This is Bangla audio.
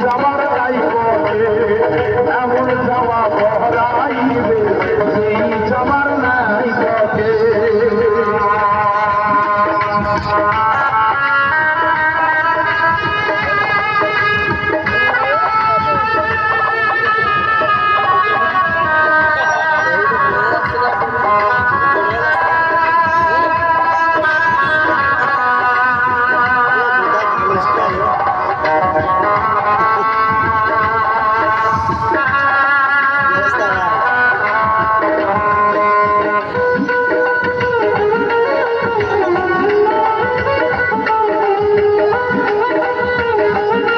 যাবার তাই পথে